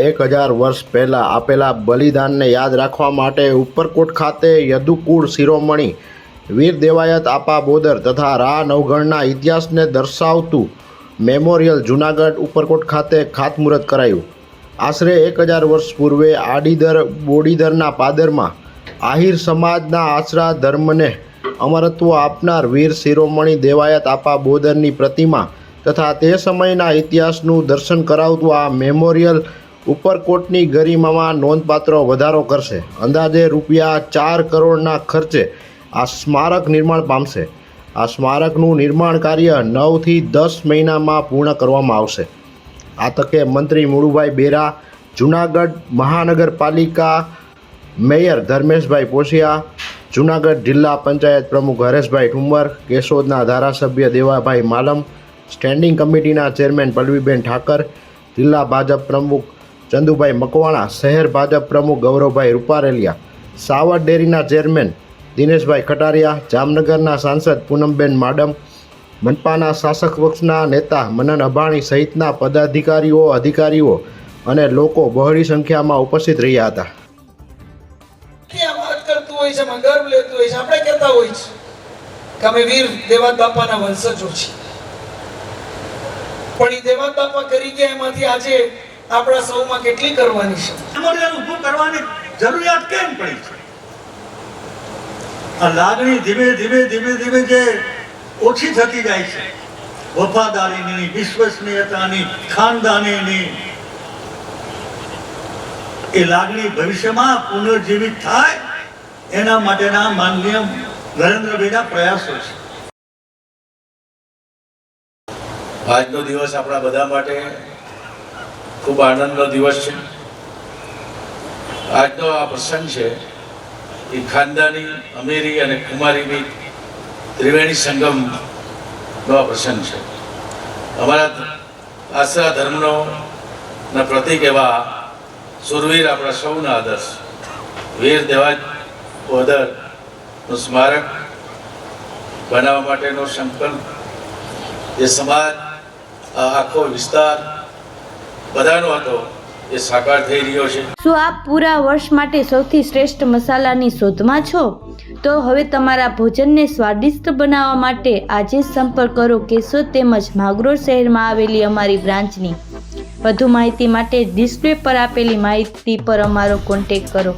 એક હજાર વર્ષ પહેલાં આપેલા બલિદાનને યાદ રાખવા માટે ઉપરકોટ ખાતે યદુકુળ શિરોમણી વીર દેવાયત આપા બોદર તથા રા નવગણના ઇતિહાસને દર્શાવતું મેમોરિયલ જૂનાગઢ ઉપરકોટ ખાતે ખાતમુહૂર્ત કરાયું. આશરે એક હજાર વર્ષ પૂર્વે આડીદર બોડીદરના પાદરમાં આહિર સમાજના આશરા ધર્મને અમરત્વ આપનાર વીર શિરોમણી દેવાયત આપા બોદરની પ્રતિમા તથા તે સમયના ઇતિહાસનું દર્શન કરાવતું આ મેમોરિયલ ઉપરકોટની ગરિમામાં નોંધપાત્ર વધારો કરશે. અંદાજે રૂપિયા ચાર કરોડના ખર્ચે આ સ્મારક નિર્માણ પામશે. આ સ્મારકનું નિર્માણ કાર્ય નવથી દસ મહિનામાં પૂર્ણ કરવામાં આવશે. આ તકે મંત્રી મુળુભાઈ બેરા, જુનાગઢ મહાનગરપાલિકા મેયર ધર્મેશભાઈ પોશિયા, જુનાગઢ જિલ્લા પંચાયત પ્રમુખ હરેશભાઈ ઠુંબર કેશોદના ધારાસભ્ય દેવાભાઈ માલમ સ્ટેન્ડિંગ કમિટીના ચેરમેન પલ્લવીબેન ઠાકર, જિલ્લા ભાજપ પ્રમુખ ચંદુભાઈ મકવાણા, શહેર ભાજપ પ્રમુખ ગૌરવભાઈ રૂપારેલિયા, સાવર ડેરીના ચેરમેન દિનેશભાઈ ખટારિયા, જામનગરના સાંસદ પૂનમબેન માડમ, મનપાના શાસક પક્ષના નેતા મનન અભાણી સહિતના પદાધિકારીઓ, અધિકારીઓ અને લોકો બહોળી સંખ્યામાં ઉપસ્થિત રહ્યા હતા. આપણે કહેતા હોય છે કે અમે વીર દેવાદ બાપાના વંશજો છીએ. પણ એ દેવા બાપા કરી ગયા, એમાંથી આજે આપણા સૌમાં કેટલી કરવાની છે? મેમોરિયલ ઊભું કરવાની જરૂરિયાત કેમ પડી છે? આ લાગણી ધીમે ધીમે ધીમે ધીમે જે ઓછી થતી જાય છે. વફાદારીની, વિશ્વસનીયતાની, ખાનદાનીની. એ લાગણી ભવિષ્યમાં પુનર્જીવિત થાય, એના માટેના માનનીય નરેન્દ્રભાઈના પ્રયાસો છે. આજનો દિવસ આપણા બધા માટે ખૂબ આનંદનો દિવસ છે. આજનો આ પ્રસંગ છે એ ખાનદાની, અમીરી અને કુમારીની ત્રિવેણી સંગમનો આ પ્રસંગ છે. અમારા આશરા ધર્મનો ના પ્રતિક એવા સુરવીર આપણા સૌના આદર્શ. વીર દેવાજ ઓદરનું સ્મારક બનાવવા માટેનો સંકલ્પ. જે સમાજ આખો વિસ્તાર? બધાનો હતો એ સાકાર થઈ રહ્યો છે. શું આપ પૂરા વર્ષ માટે સૌથી શ્રેષ્ઠ મસાલાની શોધમાં છો? તો હવે તમારા ભોજનને સ્વાદિષ્ટ બનાવવા માટે આજે સંપર્ક કરો કેશોદ તેમજ માગરોળ શહેરમાં આવેલી અમારી બ્રાન્ચની. વધુ માહિતી માટે ડિસ્પ્લે પર આપેલી માહિતી પર અમારો કોન્ટેક્ટ કરો.